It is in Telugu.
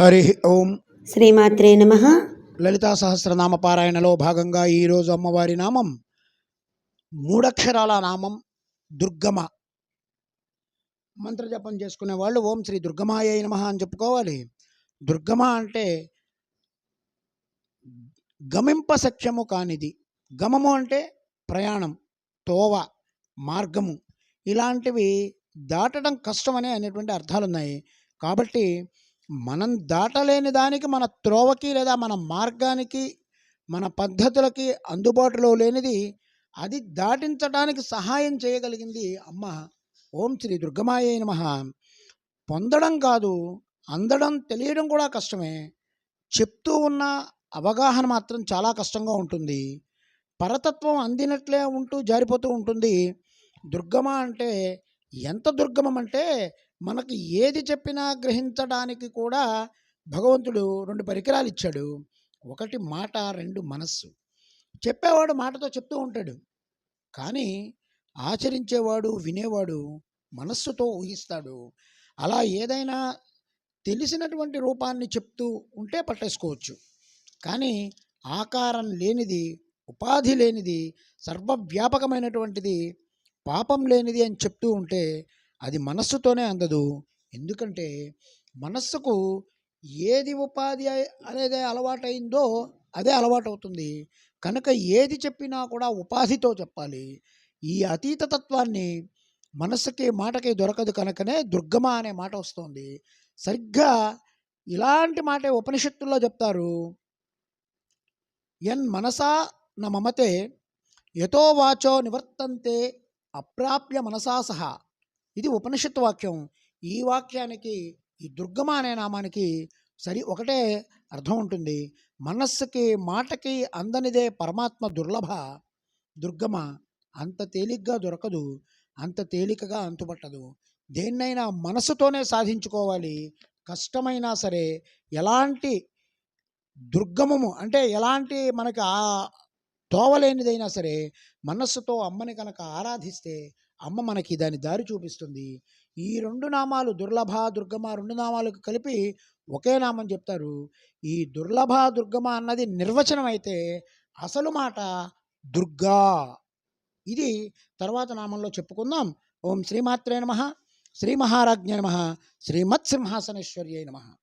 హరి ఓం. శ్రీమాత్రే నమ. లలితా సహస్రనామ పారాయణలో భాగంగా ఈరోజు అమ్మవారి నామం మూడక్షరాల నామం దుర్గమ మంత్రజపం చేసుకునే వాళ్ళు ఓం శ్రీ దుర్గమాయ నమ అని చెప్పుకోవాలి. దుర్గమ అంటే గమింప సఖ్యము కానిది. గమము అంటే ప్రయాణం తోవ మార్గము. ఇలాంటివి దాటడం కష్టమనే అనేటువంటి అర్థాలు ఉన్నాయి కాబట్టి మనం దాటలేని దానికి మన త్రోవకి లేదా మన మార్గానికి మన పద్ధతులకి అందుబాటులో లేనిది అది దాటించడానికి సహాయం చేయగలిగింది అమ్మ. ఓం శ్రీ దుర్గమాయ నమ. పొందడం కాదు అందడం తెలియడం కూడా కష్టమే. చెప్తూ ఉన్న అవగాహన మాత్రం చాలా కష్టంగా ఉంటుంది. పరతత్వం అందినట్లే ఉంటూ జారిపోతూ ఉంటుంది. దుర్గమ అంటే ఎంత దుర్గమం అంటే మనకి ఏది చెప్పినా గ్రహించడానికి కూడా భగవంతుడు రెండు పరికరాలు ఇచ్చాడు. ఒకటి మాట రెండు మనస్సు. చెప్పేవాడు మాటతో చెప్తూ ఉంటాడు. కానీ ఆచరించేవాడు వినేవాడు మనస్సుతో ఊహిస్తాడు. అలా ఏదైనా తెలిసినటువంటి రూపాన్ని చెప్తూ ఉంటే పట్టేసుకోవచ్చు. కానీ ఆకారం లేనిది ఉపాధి లేనిది సర్వవ్యాపకమైనటువంటిది పాపం లేనిది అని చెప్తూ ఉంటే అది మనస్సుతోనే అందదు. ఎందుకంటే మనస్సుకు ఏది ఉపాధి అనేది అలవాటైందో అదే అలవాటు అవుతుంది కనుక ఏది చెప్పినా కూడా ఉపాధితో చెప్పాలి. ఈ అతీత తత్వాన్ని మనస్సుకి మాటకి దొరకదు కనుకనే దుర్గమ అనే మాట వస్తుంది. సరిగ్గా ఇలాంటి మాటే ఉపనిషత్తుల్లో చెప్తారు. ఎన్ మనసా న మమతే యతో వాచో నివర్తంతే అప్రాప్య మనసా సహా. ఇది ఉపనిషత్ వాక్యం. ఈ వాక్యానికి ఈ దుర్గమ అనే నామానికి సరి ఒకటే అర్థం ఉంటుంది. మనస్సుకి మాటకి అందనిదే పరమాత్మ దుర్లభ. దుర్గమ అంత తేలిగ్గా దొరకదు అంత తేలికగా అంతుపట్టదు. దేన్నైనా మనసుతోనే సాధించుకోవాలి. కష్టమైనా సరే ఎలాంటి దుర్గమము అంటే ఎలాంటి మనకి ఆ తోవలేనిదైనా సరే మనస్సుతో అమ్మని కనుక ఆరాధిస్తే అమ్మ మనకి దాని దారి చూపిస్తుంది. ఈ రెండు నామాలు దుర్లభ దుర్గమ రెండు నామాలకు కలిపి ఒకే నామం చెప్తారు. ఈ దుర్లభ దుర్గమ అన్నది నిర్వచనం అయితే అసలు మాట దుర్గా. ఇది తర్వాత నామంలో చెప్పుకుందాం. ఓం శ్రీమాత్రే నమ. శ్రీ మహారాజ్ఞ నమ. శ్రీమత్సింహాసనేశ్వర్య నమ.